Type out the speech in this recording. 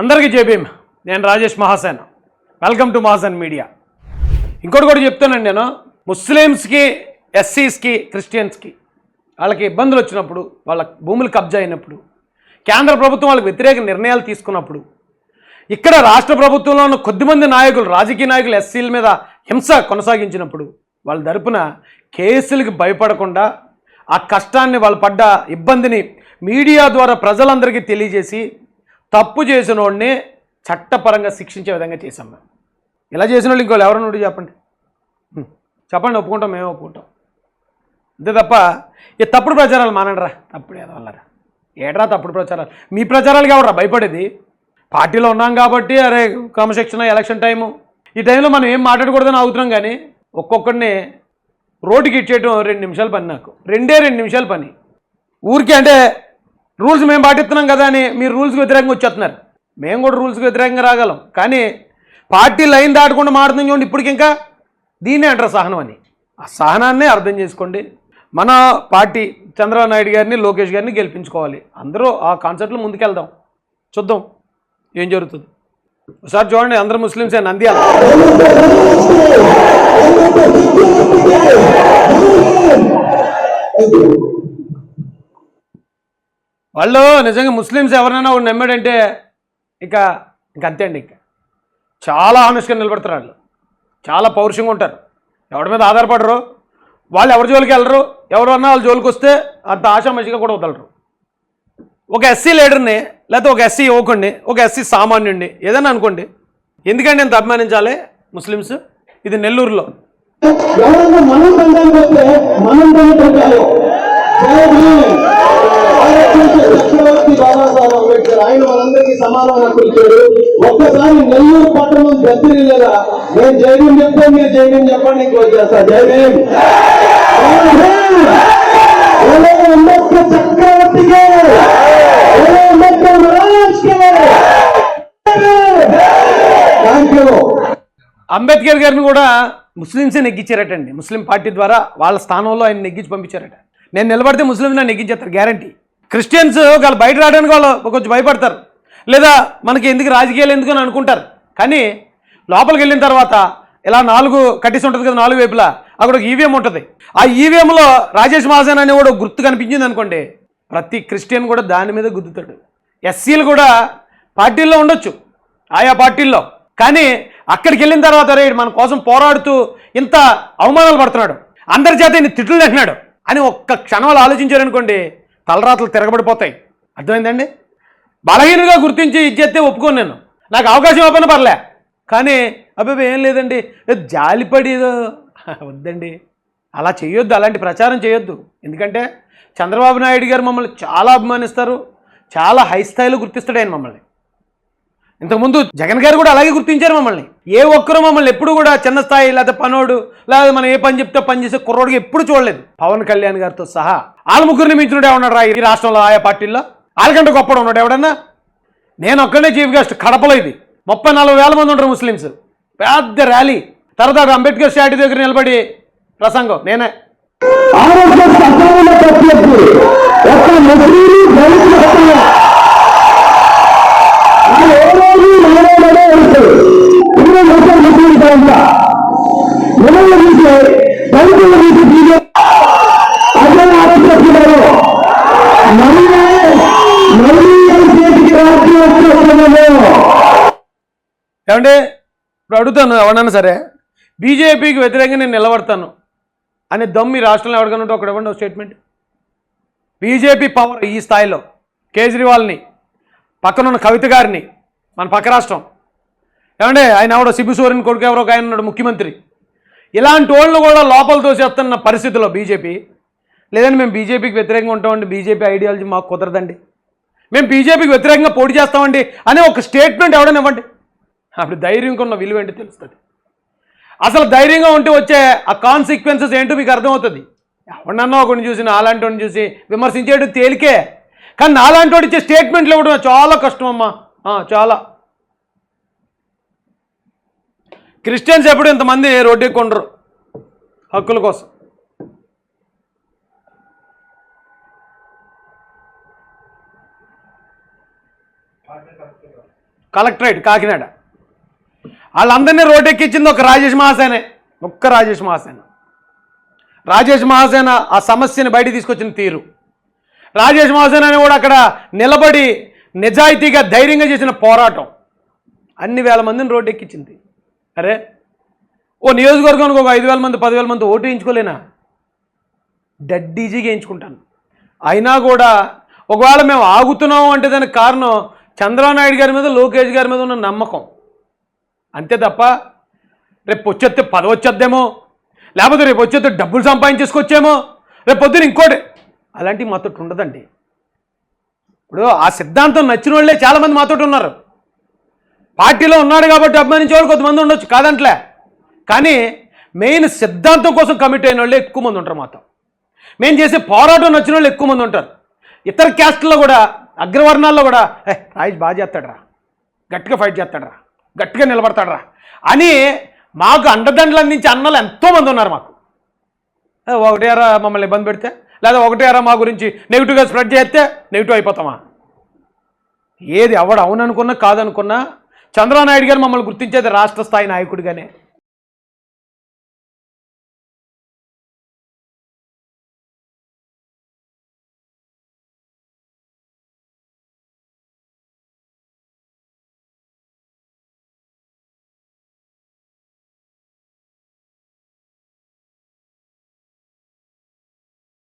అందరికీ జేబీఎం నేను Rajesh Mahasen. Welcome to Mahasen media ఇంకోటి కూడా చెప్తానండి నేను. ముస్లిమ్స్కి ఎస్సీస్కి క్రిస్టియన్స్కి వాళ్ళకి ఇబ్బందులు వచ్చినప్పుడు వాళ్ళ భూములు కబ్జా అయినప్పుడు కేంద్ర ప్రభుత్వం వాళ్ళకి వ్యతిరేక నిర్ణయాలు తీసుకున్నప్పుడు ఇక్కడ రాష్ట్ర ప్రభుత్వంలో ఉన్న కొద్దిమంది నాయకులు రాజకీయ నాయకులు ఎస్సీల మీద హింస కొనసాగించినప్పుడు వాళ్ళ తరపున కేసులకు భయపడకుండా ఆ కష్టాన్ని వాళ్ళు పడ్డ ఇబ్బందిని మీడియా ద్వారా ప్రజలందరికీ తెలియజేసి తప్పు చేసిన వాడిని చట్టపరంగా శిక్షించే విధంగా చేశాం మేము. ఇలా చేసిన వాళ్ళు ఇంకోళ్ళు ఎవరన్నా చెప్పండి. చెప్పండి ఒప్పుకుంటాం మేము ఒప్పుకుంటాం. అంతే తప్ప ఈ తప్పుడు ప్రచారాలు మానండిరా. తప్పుడు ఏదో వల్లరా ఏట్రా తప్పుడు ప్రచారాలు? మీ ప్రచారాలకి ఎవరా భయపడేది? పార్టీలో ఉన్నాం కాబట్టి అరే క్రమశిక్షణ ఎలక్షన్ టైము. ఈ టైంలో మనం ఏం మాట్లాడకూడదని అవుతున్నాం కానీ ఒక్కొక్కడిని రోడ్డుకి ఇచ్చేయటం రెండు నిమిషాల పని నాకు. రెండే రెండు నిమిషాల పని. ఊరికే అంటే రూల్స్ మేము పాటిస్తున్నాం కదా అని మీరు రూల్స్కి వ్యతిరేకంగా వచ్చేస్తున్నారు. మేము కూడా రూల్స్కి వ్యతిరేకంగా రాగలం. కానీ పార్టీ లైన్ దాటకుండా మాడుతుంది చూడండి ఇప్పటికి ఇంకా. దీన్నే అంటారు సహనం అని. ఆ సహనాన్నే అర్థం చేసుకోండి. మన పార్టీ చంద్రబాబు నాయుడు గారిని లోకేష్ గారిని గెలిపించుకోవాలి. అందరూ ఆ కాన్సెప్ట్లో ముందుకెళ్దాం. చూద్దాం ఏం జరుగుతుంది. ఒకసారి చూడండి అందరు ముస్లిమ్సే నంద్యాల వాళ్ళు నిజంగా ముస్లిమ్స్ ఎవరైనా వాడు నమ్మాడంటే ఇక ఇంక అంతే అండి ఇంకా. చాలా ఆనెస్ట్గా నిలబడతారు వాళ్ళు. చాలా పౌరుషంగా ఉంటారు. ఎవరి మీద ఆధారపడరు. వాళ్ళు ఎవరి జోలికి వెళ్ళరు. ఎవరన్నా వాళ్ళ జోలికి వస్తే అంత ఆశామషిగా కూడా వదలరు. ఒక ఎస్సీ లీడర్ని లేకపోతే ఒక ఎస్సీ యువకుడిని ఒక ఎస్సీ సామాన్యుడిని ఏదైనా అనుకోండి. ఎందుకంటే ఎంత అభిమానించాలి ముస్లిమ్స్? ఇది నెల్లూరులో ఎవరన్నా మనం బంధానికి వస్తే మనం బంధాలు చక్రవర్తి బాబాసాహెబ్ అంబేద్కర్ ఆయన మనందరికీ సమానం హక్కులు ఒక్కసారి నెల్లూరు పట్టణం గద్దెరిల్లేదా నేను జైవీం చెప్తే మీరు జైవీం చెప్పండి ఇంకో చేస్తా. జైవీం అంబేద్కర్ అంబేద్కర్ గారిని కూడా ముస్లిమ్సే నెగ్గించారటండి. ముస్లిం పార్టీ ద్వారా వాళ్ళ స్థానంలో ఆయన నెగ్గించి పంపించారట. నేను నిలబడితే ముస్లింస్ నన్ను నెగ్గించేస్తారు గ్యారంటీ క్రిస్టియన్స్ వాళ్ళు బయట రావడానికి వాళ్ళు కొంచెం భయపడతారు. లేదా మనకి ఎందుకు రాజకీయాలు ఎందుకు అని అనుకుంటారు. కానీ లోపలికి వెళ్ళిన తర్వాత ఇలా నాలుగు కట్టేసి ఉంటుంది కదా నాలుగు వైపులా అక్కడ ఒక ఈవీఎం ఉంటుంది. ఆ ఈవీఎంలో రాజేష్ మహాజన్ అనే కూడా గుర్తు కనిపించింది అనుకోండి. ప్రతి క్రిస్టియన్ కూడా దాని మీద గుద్దుతాడు. ఎస్సీలు కూడా పార్టీల్లో ఉండొచ్చు ఆయా పార్టీల్లో. కానీ అక్కడికి వెళ్ళిన తర్వాత రే మన కోసం పోరాడుతూ ఇంత అవమానాలు పడుతున్నాడు. అందరి చేత ఇన్ని తిట్లు తింటున్నాడు అని ఒక్క క్షణంలో ఆలోచించారనుకోండి తలరాతలు తిరగబడిపోతాయి. అర్థమైందండి? బలహీనుగా గుర్తించి ఇచ్చేస్తే ఒప్పుకోను నేను. నాకు అవకాశం ఇవ్వకపోయినా పర్లే. కానీ అబ్బాయి ఏం లేదండి. జాలిపడేదో జాలిపడి వద్దండి. అలా చేయొద్దు అలాంటి ప్రచారం చేయొద్దు ఎందుకంటే చంద్రబాబు నాయుడు గారు మమ్మల్ని చాలా అభిమానిస్తారు చాలా హై స్థాయిలో గుర్తిస్తాడు ఆయన మమ్మల్ని. ఇంతకుముందు జగన్ గారు కూడా అలాగే గుర్తించారు మమ్మల్ని. ఏ ఒక్కరు మమ్మల్ని ఎప్పుడు కూడా చిన్న స్థాయి లేదా పనోడు లేదా మనం ఏ పని చెప్తే పని చేసే కుర్రోడికి ఎప్పుడు చూడలేదు. పవన్ కళ్యాణ్ గారితో సహా వాళ్ళ ముగ్గురిని మించినడే ఏమన్నాడు రా ఈ రాష్ట్రంలో ఆయా పార్టీల్లో? వాళ్ళకంటే గొప్పడు ఉన్నాడు ఎవడన్నా? నేను ఒక్కడే చీఫ్ గెస్ట్ కడపలో ఇది. ముప్పై నలభై వేల మంది ఉంటారు ముస్లిమ్స్. పెద్ద ర్యాలీ. తర్వాత అంబేద్కర్ స్టాట్యూ దగ్గర నిలబడి ప్రసంగం. నేనే. ఏమంటే ఇప్పుడు అడుగుతాను ఎవరన్నా సరే. బీజేపీకి వ్యతిరేకంగా నేను నిలబడతాను. అనే దమ్మి ఈ రాష్ట్రంలో ఎవరికైనా ఉంటే ఒకటి ఇవ్వండి స్టేట్మెంట్. బీజేపీ పవర్ ఈ స్థాయిలో కేజ్రీవాల్ని పక్కనున్న కవిత గారిని మన పక్క రాష్ట్రం. ఏమంటే ఆయన ఎవడో సిబు కొడుకు ఎవరో ఆయన ఉన్నాడు ముఖ్యమంత్రి. ఇలాంటి వాళ్ళు కూడా లోపల తోసేస్తున్న పరిస్థితిలో బీజేపీ. లేదని మేము బీజేపీకి వ్యతిరేకంగా ఉంటామండి బీజేపీ ఐడియాలజీ మాకు కుదరదండి. మేము బీజేపీకి వ్యతిరేకంగా పోటీ చేస్తామండి అనే ఒక స్టేట్మెంట్ ఎవడైనా ఇవ్వండి. అప్పుడు ధైర్యంగా ఉన్న విలువ ఏంటి తెలుస్తుంది. అసలు ధైర్యంగా ఉంటే వచ్చే ఆ కాన్సిక్వెన్సెస్ ఏంటో మీకు అర్థమవుతుంది. ఎవడన్నా ఒకటి చూసి నాలాంటి వాడిని చూసి విమర్శించేయడం తేలికే. కానీ నాలాంటి వాడు ఇచ్చే స్టేట్మెంట్లు ఇవ్వడం చాలా కష్టం అమ్మా. చాలా. క్రిస్టియన్స్ ఎప్పుడు ఇంతమంది రోడ్డు ఎక్కుండరు హక్కుల కోసం. కలెక్టరేట్ కాకినాడ. వాళ్ళందరినీ రోడ్డెక్కించింది ఒక రాజేష్ మహాసేనే. ఒక్క రాజేష్ మహాసేన. రాజేష్ మహాసేన ఆ సమస్యని బయట తీసుకొచ్చిన తీరు. రాజేష్ మహాసేన అని కూడా అక్కడ నిలబడి నిజాయితీగా ధైర్యంగా చేసిన పోరాటం. అన్ని వేల మందిని రోడ్డు ఎక్కించింది అరే ఓ నియోజకవర్గానికి ఒక ఐదు వేల మంది పదివేల మంది ఓటు వేయించుకోలేనా? డడ్డీజీగా వేయించుకుంటాను. అయినా కూడా ఒకవేళ మేము ఆగుతున్నాం అంటే దానికి కారణం చంద్రబాబు నాయుడు గారి మీద లోకేష్ గారి మీద ఉన్న నమ్మకం. అంతే తప్ప రేపు వచ్చేస్తే పదవి వచ్చేద్దేమో? లేకపోతే రేపు వచ్చేస్తే డబ్బులు సంపాదించేసుకొచ్చేమో? రేపు పొద్దున ఇంకోటి. అలాంటివి మాతో ఉండదండి. ఇప్పుడు ఆ సిద్ధాంతం నచ్చిన వాళ్ళే చాలామంది మాతో ఉన్నారు. పార్టీలో ఉన్నాడు కాబట్టి అభిమానించే వాళ్ళు కొంతమంది ఉండొచ్చు కాదంట్లే. కానీ మెయిన్ సిద్ధాంతం కోసం కమిట్ అయిన వాళ్ళే ఎక్కువ మంది ఉంటారు మాతో మేము చేసే పోరాటం నచ్చిన వాళ్ళు ఎక్కువ మంది ఉంటారు. ఇతర క్యాస్ట్లో కూడా అగ్రవర్ణాల్లో కూడా ఏ రాజేష్ బాగా చేస్తాడరా. గట్టిగా ఫైట్ చేస్తాడరా. గట్టిగా నిలబడతాడరా. అని మాకు అండదండలు అందించే అన్నలు ఎంతోమంది ఉన్నారు మాకు. ఒకటేరా మమ్మల్ని ఇబ్బంది పెడితే? లేదా ఒకటేరా మా గురించి నెగిటివ్గా స్ప్రెడ్ చేస్తే నెగిటివ్ అయిపోతామా? ఏది ఎవడు అవుననుకున్నా కాదనుకున్నా చంద్రబాబు నాయుడు గారు మమ్మల్ని గుర్తించేది రాష్ట్ర స్థాయి నాయకుడిగానే.